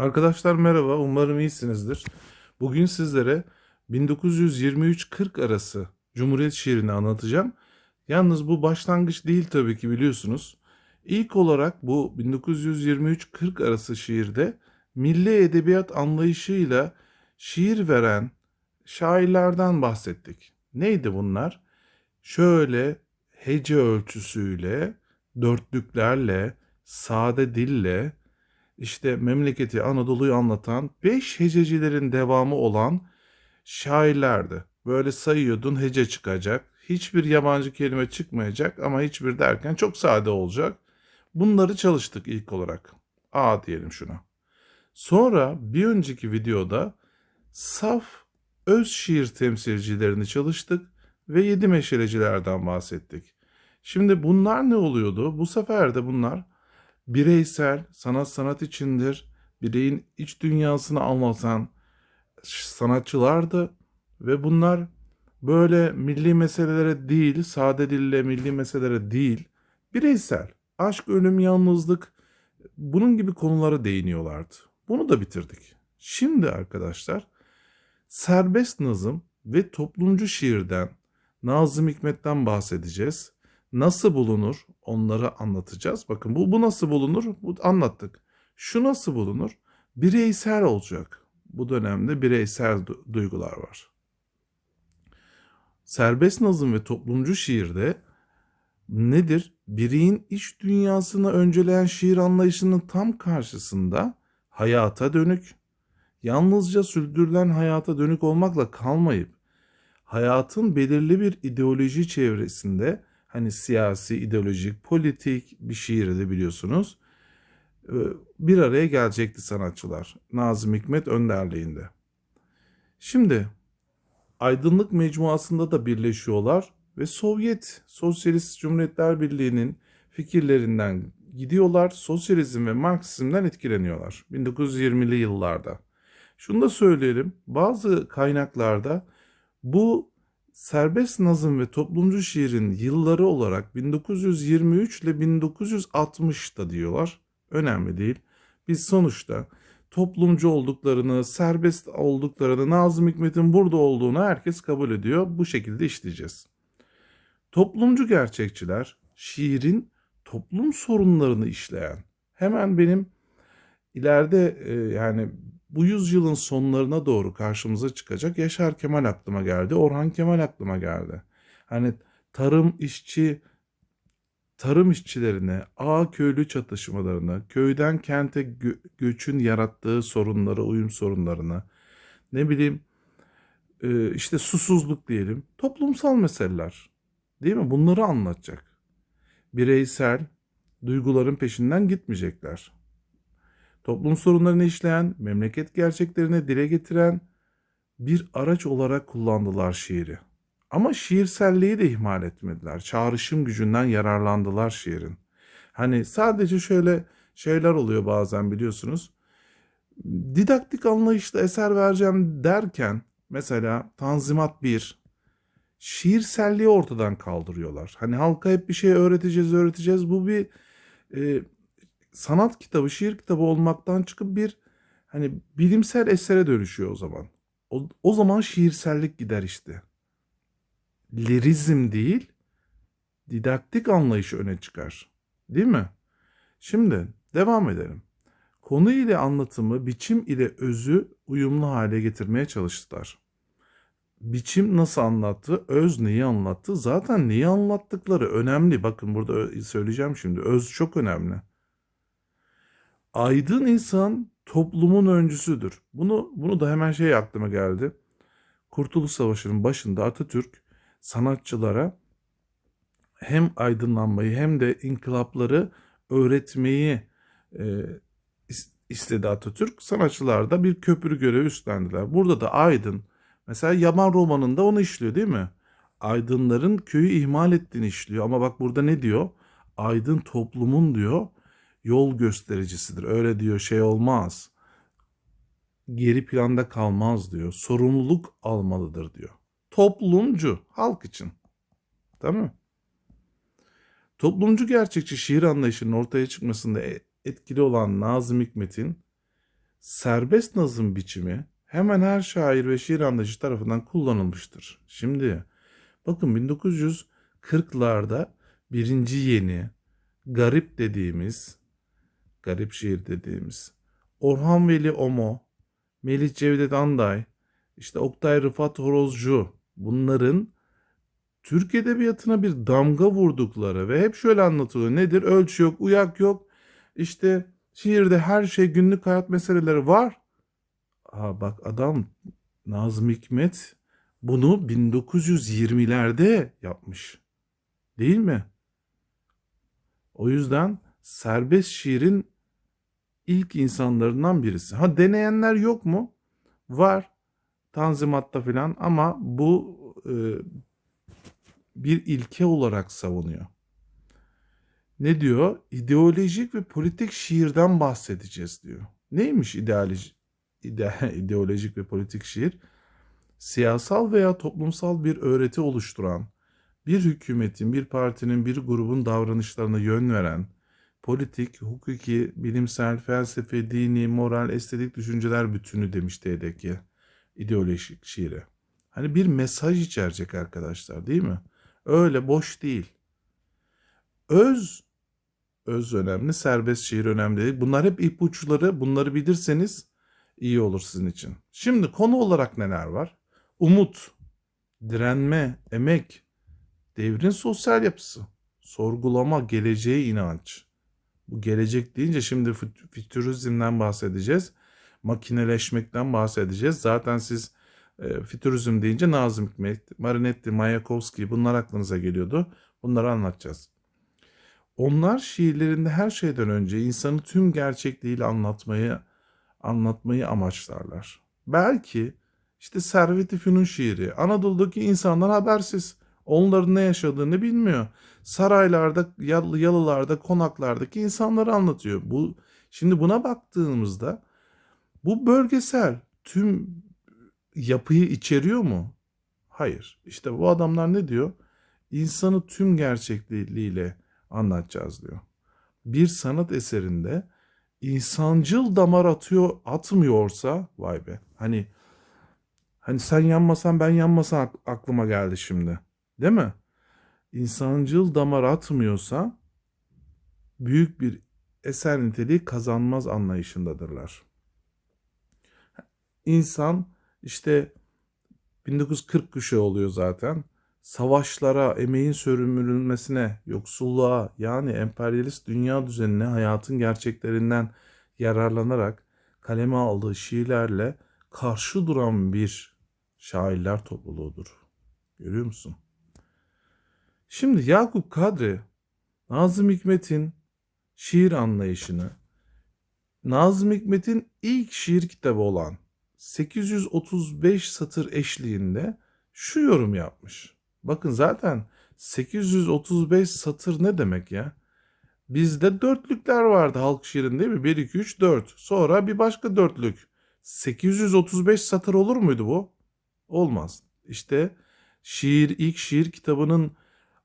Arkadaşlar merhaba, umarım iyisinizdir. Bugün sizlere 1923-40 arası Cumhuriyet şiirini anlatacağım. Yalnız bu başlangıç değil tabii ki biliyorsunuz. İlk olarak bu 1923-40 arası şiirde milli edebiyat anlayışıyla şiir veren şairlerden bahsettik. Neydi bunlar? Şöyle hece ölçüsüyle, dörtlüklerle, sade dille, işte memleketi Anadolu'yu anlatan beş hececilerin devamı olan şairlerdi. Böyle sayıyordun hece çıkacak. Hiçbir yabancı kelime çıkmayacak ama hiçbir derken çok sade olacak. Bunları çalıştık ilk olarak. A diyelim şuna. Sonra bir önceki videoda saf öz şiir temsilcilerini çalıştık ve yedi meşalecilerden bahsettik. Şimdi bunlar ne oluyordu? Bu sefer de bunlar bireysel, sanat sanat içindir, bireyin iç dünyasını anlatan sanatçılardı ve bunlar böyle milli meselelere değil, sade dille milli meselelere değil, bireysel, aşk, ölüm, yalnızlık bunun gibi konulara değiniyorlardı. Bunu da bitirdik. Şimdi arkadaşlar serbest nazım ve toplumcu şiirden Nazım Hikmet'ten bahsedeceğiz. Nasıl bulunur onları anlatacağız. Bakın bu, bu nasıl bulunur? Bu anlattık. Şu nasıl bulunur? Bireysel olacak. Bu dönemde bireysel du- duygular var. Serbest nazım ve toplumcu şiirde nedir? Bireyin iç dünyasını önceleyen şiir anlayışının tam karşısında hayata dönük, yalnızca sürdürülen hayata dönük olmakla kalmayıp hayatın belirli bir ideoloji çevresinde hani siyasi, ideolojik, politik bir şiirdi biliyorsunuz. Ee, Bir araya gelecekti sanatçılar. Nazım Hikmet önderliğinde. Şimdi aydınlık mecmuasında da birleşiyorlar ve Sovyet Sosyalist Cumhuriyetler Birliği'nin fikirlerinden gidiyorlar. Sosyalizm ve Marksizmden etkileniyorlar 1920'li yıllarda. Şunu da söyleyelim. Bazı kaynaklarda bu serbest nazım ve toplumcu şiirin yılları olarak 1923 ile 1960 da diyorlar. Önemli değil. Biz sonuçta toplumcu olduklarını, serbest olduklarını, Nazım Hikmet'in burada olduğunu herkes kabul ediyor. Bu şekilde işleyeceğiz. Toplumcu gerçekçiler şiirin toplum sorunlarını işleyen, hemen benim ileride e, yani bu yüzyılın sonlarına doğru karşımıza çıkacak Yaşar Kemal aklıma geldi. Orhan Kemal aklıma geldi. Hani tarım işçi tarım işçilerine, ağ köylü çatışmalarını, köyden kente gö- göçün yarattığı sorunları, uyum sorunlarını, ne bileyim e, işte susuzluk diyelim, toplumsal meseleler. Değil mi? Bunları anlatacak. Bireysel duyguların peşinden gitmeyecekler toplum sorunlarını işleyen, memleket gerçeklerini dile getiren bir araç olarak kullandılar şiiri. Ama şiirselliği de ihmal etmediler. Çağrışım gücünden yararlandılar şiirin. Hani sadece şöyle şeyler oluyor bazen biliyorsunuz. Didaktik anlayışla eser vereceğim derken mesela Tanzimat 1 şiirselliği ortadan kaldırıyorlar. Hani halka hep bir şey öğreteceğiz öğreteceğiz. Bu bir e, sanat kitabı, şiir kitabı olmaktan çıkıp bir hani bilimsel esere dönüşüyor o zaman. O, o zaman şiirsellik gider işte. Lirizm değil, didaktik anlayış öne çıkar. Değil mi? Şimdi devam edelim. Konu ile anlatımı, biçim ile özü uyumlu hale getirmeye çalıştılar. Biçim nasıl anlattı, öz neyi anlattı? Zaten neyi anlattıkları önemli. Bakın burada söyleyeceğim şimdi. Öz çok önemli. Aydın insan toplumun öncüsüdür. Bunu bunu da hemen şey aklıma geldi. Kurtuluş Savaşı'nın başında Atatürk sanatçılara hem aydınlanmayı hem de inkılapları öğretmeyi e, is- istedi Atatürk. Sanatçılar da bir köprü görevi üstlendiler. Burada da Aydın mesela Yaman romanında onu işliyor değil mi? Aydınların köyü ihmal ettiğini işliyor ama bak burada ne diyor? Aydın toplumun diyor yol göstericisidir. Öyle diyor şey olmaz. Geri planda kalmaz diyor. Sorumluluk almalıdır diyor. Toplumcu, halk için. Tamam mı? Toplumcu gerçekçi şiir anlayışının ortaya çıkmasında e- etkili olan Nazım Hikmet'in serbest nazım biçimi hemen her şair ve şiir anlayıcı tarafından kullanılmıştır. Şimdi bakın 1940'larda birinci yeni, garip dediğimiz, garip şiir dediğimiz, Orhan Veli Omo, Melih Cevdet Anday, işte Oktay Rıfat Horozcu bunların Türk Edebiyatı'na bir damga vurdukları ve hep şöyle anlatılıyor. Nedir? Ölçü yok, uyak yok. İşte şiirde her şey günlük hayat meseleleri var. Aa bak adam Nazım Hikmet bunu 1920'lerde yapmış. Değil mi? O yüzden serbest şiirin ilk insanlarından birisi. Ha deneyenler yok mu? Var. Tanzimat'ta filan ama bu e, bir ilke olarak savunuyor. Ne diyor? İdeolojik ve politik şiirden bahsedeceğiz diyor. Neymiş ideoloji, ide, ideolojik ve politik şiir? Siyasal veya toplumsal bir öğreti oluşturan, bir hükümetin, bir partinin, bir grubun davranışlarına yön veren, politik, hukuki, bilimsel, felsefi, dini, moral, estetik düşünceler bütünü demiş D'deki ideolojik şiire. Hani bir mesaj içerecek arkadaşlar değil mi? Öyle boş değil. Öz, öz önemli, serbest şiir önemli değil. Bunlar hep ipuçları, bunları bilirseniz iyi olur sizin için. Şimdi konu olarak neler var? Umut, direnme, emek, devrin sosyal yapısı, sorgulama, geleceğe inanç. Bu gelecek deyince şimdi fütürizmden bahsedeceğiz. Makineleşmekten bahsedeceğiz. Zaten siz e, fütürizm deyince Nazım Hikmet, Marinetti, Mayakovski bunlar aklınıza geliyordu. Bunları anlatacağız. Onlar şiirlerinde her şeyden önce insanı tüm gerçekliğiyle anlatmayı anlatmayı amaçlarlar. Belki işte Servet-i Fünun şiiri Anadolu'daki insanlar habersiz. Onların ne yaşadığını bilmiyor. Saraylarda, yalı, yalılarda, konaklardaki insanları anlatıyor. Bu şimdi buna baktığımızda bu bölgesel tüm yapıyı içeriyor mu? Hayır. İşte bu adamlar ne diyor? İnsanı tüm gerçekliğiyle anlatacağız diyor. Bir sanat eserinde insancıl damar atıyor atmıyorsa vay be. Hani hani sen yanmasan ben yanmasam aklıma geldi şimdi. Değil mi? İnsancıl damar atmıyorsa büyük bir eser niteliği kazanmaz anlayışındadırlar. İnsan işte 1940 kuşağı oluyor zaten. Savaşlara, emeğin sürünmesine, yoksulluğa yani emperyalist dünya düzenine hayatın gerçeklerinden yararlanarak kaleme aldığı şiirlerle karşı duran bir şairler topluluğudur. Görüyor musun? Şimdi Yakup Kadri Nazım Hikmet'in şiir anlayışını Nazım Hikmet'in ilk şiir kitabı olan 835 satır eşliğinde şu yorum yapmış. Bakın zaten 835 satır ne demek ya? Bizde dörtlükler vardı halk şiirinde değil mi? 1, 2, 3, 4. Sonra bir başka dörtlük. 835 satır olur muydu bu? Olmaz. İşte şiir, ilk şiir kitabının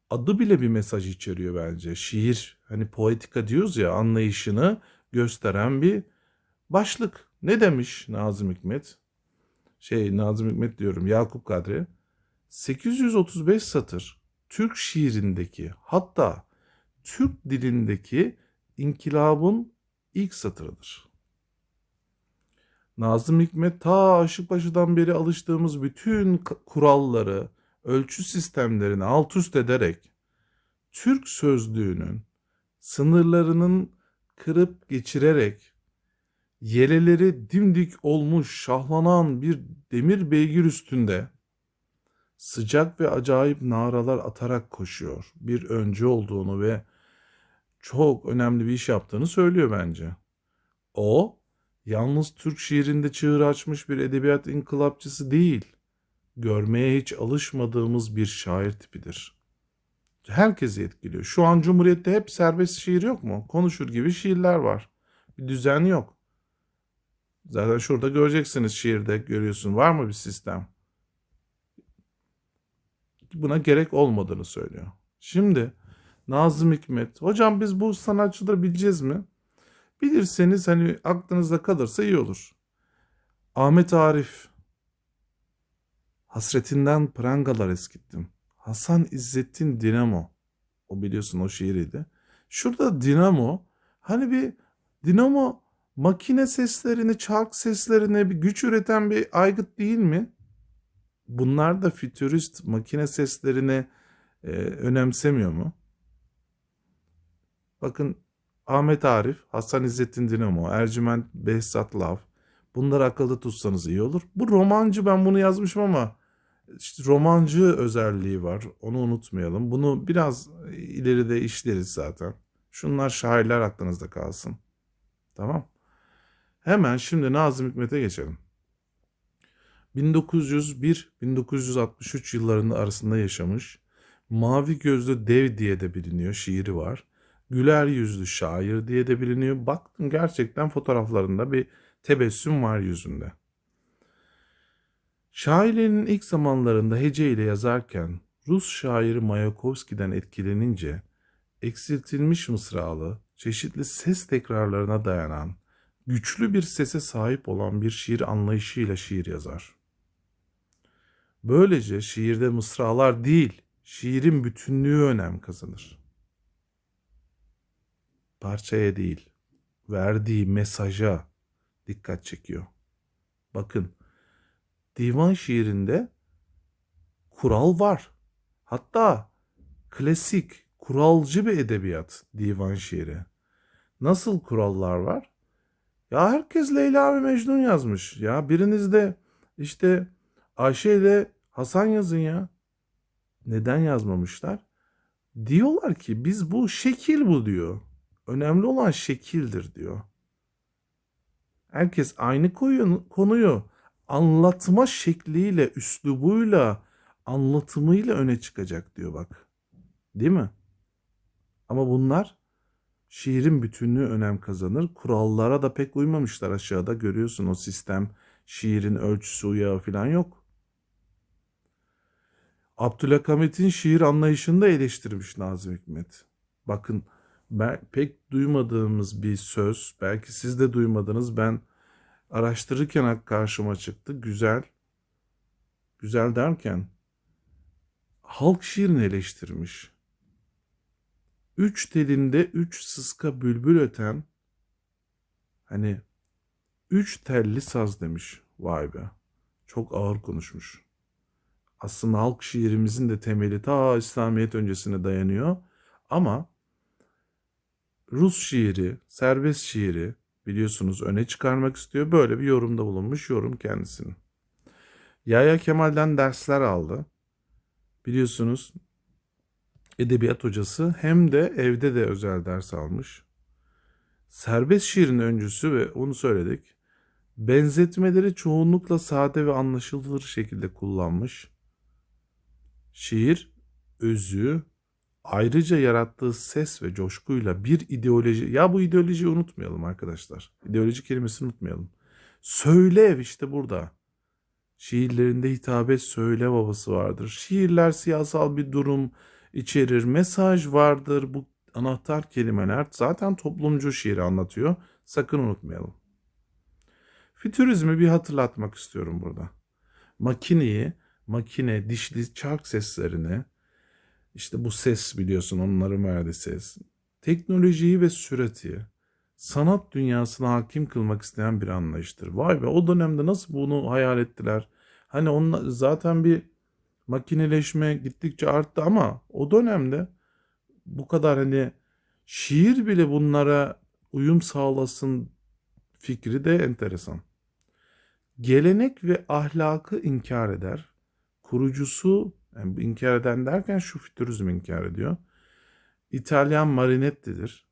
adı bile bir mesaj içeriyor bence. Şiir, hani poetika diyoruz ya anlayışını gösteren bir başlık. Ne demiş Nazım Hikmet? Şey Nazım Hikmet diyorum Yakup Kadri. 835 satır Türk şiirindeki hatta Türk dilindeki inkılabın ilk satırıdır. Nazım Hikmet ta Aşıkbaşı'dan beri alıştığımız bütün kuralları, ölçü sistemlerini alt üst ederek Türk sözlüğünün sınırlarının kırıp geçirerek yeleleri dimdik olmuş şahlanan bir demir beygir üstünde sıcak ve acayip naralar atarak koşuyor. Bir öncü olduğunu ve çok önemli bir iş yaptığını söylüyor bence. O yalnız Türk şiirinde çığır açmış bir edebiyat inkılapçısı değil. Görmeye hiç alışmadığımız bir şair tipidir. Herkesi etkiliyor. Şu an Cumhuriyet'te hep serbest şiir yok mu? Konuşur gibi şiirler var. Bir düzen yok. Zaten şurada göreceksiniz şiirde görüyorsun. Var mı bir sistem? Buna gerek olmadığını söylüyor. Şimdi Nazım Hikmet. Hocam biz bu sanatçıları bileceğiz mi? Bilirseniz hani aklınızda kalırsa iyi olur. Ahmet Arif. Hasretinden prangalar eskittim. Hasan İzzettin Dinamo. O biliyorsun o şiiriydi. Şurada Dinamo hani bir Dinamo makine seslerini, çark seslerini bir güç üreten bir aygıt değil mi? Bunlar da fütürist makine seslerini e, önemsemiyor mu? Bakın Ahmet Arif, Hasan İzzettin Dinamo, Ercüment Behzat Lav. Bunları akılda tutsanız iyi olur. Bu romancı ben bunu yazmışım ama işte romancı özelliği var. Onu unutmayalım. Bunu biraz ileride işleriz zaten. Şunlar şairler aklınızda kalsın. Tamam. Hemen şimdi Nazım Hikmet'e geçelim. 1901-1963 yıllarında arasında yaşamış. Mavi gözlü dev diye de biliniyor. Şiiri var. Güler yüzlü şair diye de biliniyor. Baktım gerçekten fotoğraflarında bir tebessüm var yüzünde. Şairliğinin ilk zamanlarında hece ile yazarken Rus şairi Mayakovski'den etkilenince eksiltilmiş mısralı, çeşitli ses tekrarlarına dayanan, güçlü bir sese sahip olan bir şiir anlayışıyla şiir yazar. Böylece şiirde mısralar değil, şiirin bütünlüğü önem kazanır. Parçaya değil, verdiği mesaja dikkat çekiyor. Bakın, divan şiirinde kural var. Hatta klasik, kuralcı bir edebiyat divan şiiri. Nasıl kurallar var? Ya herkes Leyla ve Mecnun yazmış. Ya biriniz de işte Ayşe ile Hasan yazın ya. Neden yazmamışlar? Diyorlar ki biz bu şekil bu diyor. Önemli olan şekildir diyor. Herkes aynı konuyu anlatma şekliyle, üslubuyla, anlatımıyla öne çıkacak diyor bak. Değil mi? Ama bunlar şiirin bütünlüğü önem kazanır. Kurallara da pek uymamışlar aşağıda. Görüyorsun o sistem, şiirin ölçüsü uyağı falan yok. Abdülhamit'in şiir anlayışını da eleştirmiş Nazım Hikmet. Bakın ben, pek duymadığımız bir söz. Belki siz de duymadınız. Ben araştırırken karşıma çıktı. Güzel. Güzel derken halk şiirini eleştirmiş. Üç telinde üç sıska bülbül öten hani üç telli saz demiş. Vay be. Çok ağır konuşmuş. Aslında halk şiirimizin de temeli ta İslamiyet öncesine dayanıyor. Ama Rus şiiri, serbest şiiri biliyorsunuz öne çıkarmak istiyor. Böyle bir yorumda bulunmuş yorum kendisinin. Yahya Kemal'den dersler aldı. Biliyorsunuz edebiyat hocası hem de evde de özel ders almış. Serbest şiirin öncüsü ve onu söyledik. Benzetmeleri çoğunlukla sade ve anlaşılır şekilde kullanmış. Şiir özü, ayrıca yarattığı ses ve coşkuyla bir ideoloji, ya bu ideolojiyi unutmayalım arkadaşlar. İdeoloji kelimesini unutmayalım. Söylev işte burada. Şiirlerinde hitabet söyle babası vardır. Şiirler siyasal bir durum içerir, mesaj vardır. Bu anahtar kelimeler zaten toplumcu şiiri anlatıyor. Sakın unutmayalım. Fütürizmi bir hatırlatmak istiyorum burada. Makineyi, makine, dişli çark seslerini, işte bu ses biliyorsun onların verdiği ses. Teknolojiyi ve sürati sanat dünyasına hakim kılmak isteyen bir anlayıştır. Vay be o dönemde nasıl bunu hayal ettiler? Hani onun zaten bir makineleşme gittikçe arttı ama o dönemde bu kadar hani şiir bile bunlara uyum sağlasın fikri de enteresan. Gelenek ve ahlakı inkar eder. Kurucusu yani inkar eden derken şu fütürizm inkar ediyor. İtalyan Marinetti'dir.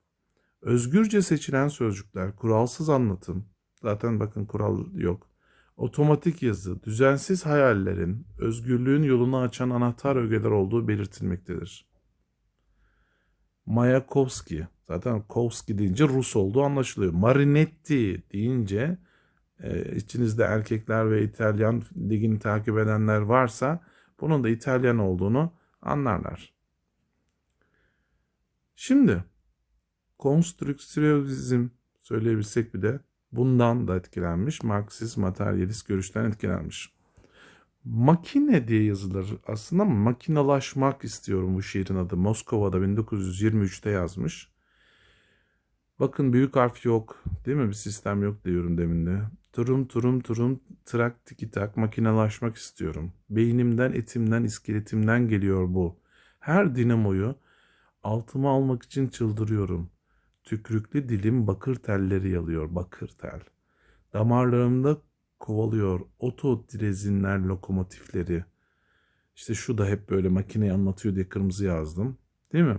Özgürce seçilen sözcükler, kuralsız anlatım, zaten bakın kural yok. Otomatik yazı, düzensiz hayallerin, özgürlüğün yolunu açan anahtar ögeler olduğu belirtilmektedir. Mayakovski, zaten Kovski deyince Rus olduğu anlaşılıyor. Marinetti deyince e, içinizde erkekler ve İtalyan ligini takip edenler varsa bunun da İtalyan olduğunu anlarlar. Şimdi konstrüksiyonizm söyleyebilsek bir de bundan da etkilenmiş. Marksist materyalist görüşten etkilenmiş. Makine diye yazılır aslında makinalaşmak istiyorum bu şiirin adı. Moskova'da 1923'te yazmış. Bakın büyük harf yok. Değil mi? Bir sistem yok diyorum demin de. Turum turum turum trak tiki tak makinalaşmak istiyorum. Beynimden, etimden, iskeletimden geliyor bu. Her dinamoyu altıma almak için çıldırıyorum. Tükrüklü dilim bakır telleri yalıyor, bakır tel. Damarlarımda kovalıyor oto direzinler lokomotifleri. İşte şu da hep böyle makineyi anlatıyor diye kırmızı yazdım. Değil mi?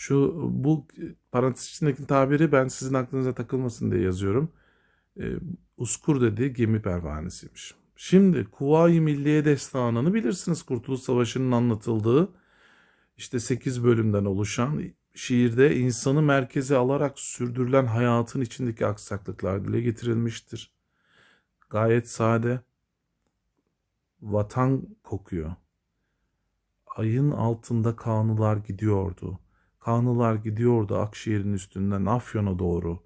Şu bu parantez içindeki tabiri ben sizin aklınıza takılmasın diye yazıyorum. Ee, Uskur dediği gemi pervanesiymiş. Şimdi Kuvayi Milliye Destanı'nı bilirsiniz. Kurtuluş Savaşı'nın anlatıldığı işte 8 bölümden oluşan şiirde insanı merkeze alarak sürdürülen hayatın içindeki aksaklıklar dile getirilmiştir. Gayet sade. Vatan kokuyor. Ayın altında kanılar gidiyordu. Kanılar gidiyordu Akşehir'in üstünden Afyon'a doğru.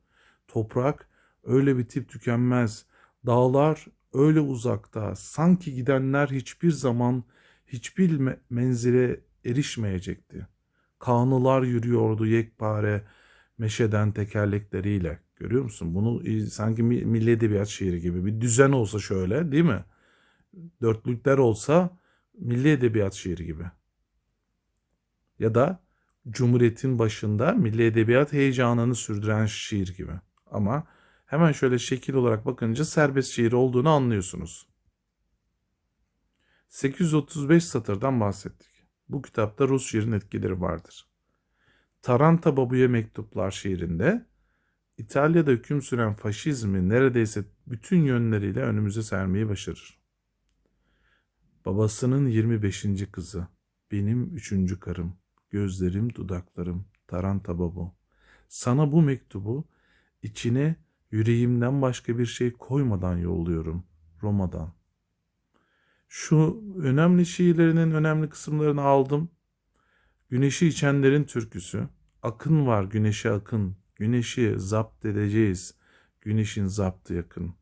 Toprak öyle bitip tükenmez. Dağlar öyle uzakta. Sanki gidenler hiçbir zaman hiçbir me- menzile erişmeyecekti. Kanılar yürüyordu yekpare meşeden tekerlekleriyle. Görüyor musun? Bunu sanki mi- milli edebiyat şiiri gibi bir düzen olsa şöyle değil mi? Dörtlükler olsa milli edebiyat şiiri gibi. Ya da Cumhuriyet'in başında milli edebiyat heyecanını sürdüren şiir gibi. Ama hemen şöyle şekil olarak bakınca serbest şiir olduğunu anlıyorsunuz. 835 satırdan bahsettik. Bu kitapta Rus şiirin etkileri vardır. Taranta Babu'ya mektuplar şiirinde İtalya'da hüküm süren faşizmi neredeyse bütün yönleriyle önümüze sermeyi başarır. Babasının 25. kızı, benim üçüncü karım, gözlerim, dudaklarım, Taranta Babu. Sana bu mektubu içine yüreğimden başka bir şey koymadan yolluyorum Roma'dan. Şu önemli şiirlerinin önemli kısımlarını aldım. Güneşi içenlerin türküsü. Akın var güneşe akın. Güneşi zapt edeceğiz. Güneşin zaptı yakın.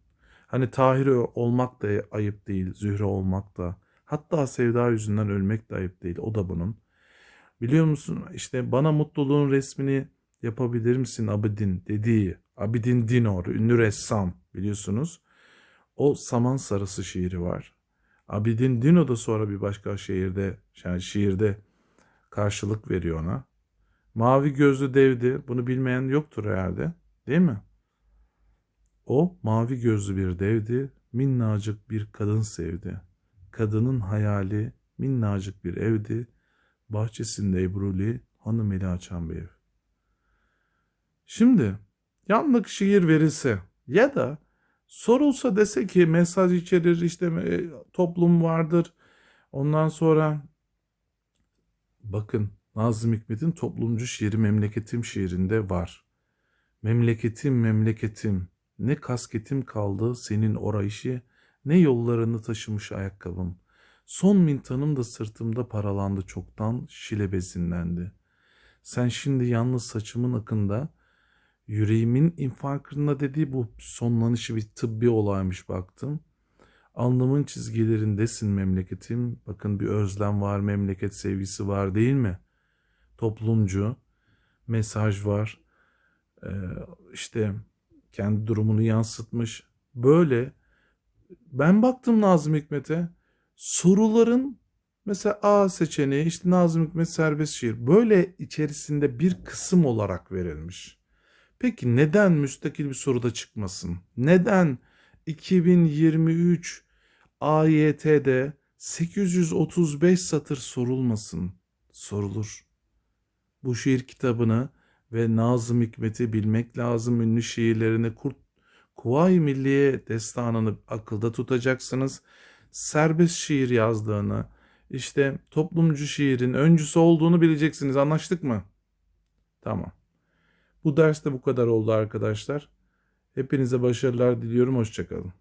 Hani Tahir olmak da ayıp değil. Zühre olmak da. Hatta sevda yüzünden ölmek de ayıp değil. O da bunun. Biliyor musun işte bana mutluluğun resmini yapabilir misin Abidin dediği. Abidin Dinor ünlü ressam biliyorsunuz. O Saman Sarısı şiiri var. Abidin Dino da sonra bir başka şehirde, yani şiirde karşılık veriyor ona. Mavi gözlü devdi. Bunu bilmeyen yoktur herhalde. Değil mi? O mavi gözlü bir devdi. Minnacık bir kadın sevdi. Kadının hayali minnacık bir evdi. Bahçesinde Ebruli hanım eli açan bir ev. Şimdi yanlık şiir verilse ya da sorulsa dese ki mesaj içerir işte e, toplum vardır. Ondan sonra bakın Nazım Hikmet'in toplumcu şiiri memleketim şiirinde var. Memleketim memleketim ne kasketim kaldı senin orayışı ne yollarını taşımış ayakkabım. Son mintanım da sırtımda paralandı çoktan şile bezinlendi. Sen şimdi yalnız saçımın akında yüreğimin infarktında dediği bu sonlanışı bir tıbbi olaymış baktım. Alnımın çizgilerindesin memleketim. Bakın bir özlem var, memleket sevgisi var değil mi? Toplumcu, mesaj var. Ee, işte kendi durumunu yansıtmış. Böyle ben baktım Nazım Hikmet'e. Soruların mesela A seçeneği işte Nazım Hikmet serbest şiir. Böyle içerisinde bir kısım olarak verilmiş. Peki neden müstakil bir soruda çıkmasın? Neden 2023 AYT'de 835 satır sorulmasın? Sorulur. Bu şiir kitabını ve Nazım Hikmet'i bilmek lazım. Ünlü şiirlerini Kurt Kuvayi Milliye destanını akılda tutacaksınız. Serbest şiir yazdığını, işte toplumcu şiirin öncüsü olduğunu bileceksiniz. Anlaştık mı? Tamam. Bu ders de bu kadar oldu arkadaşlar. Hepinize başarılar diliyorum. Hoşçakalın.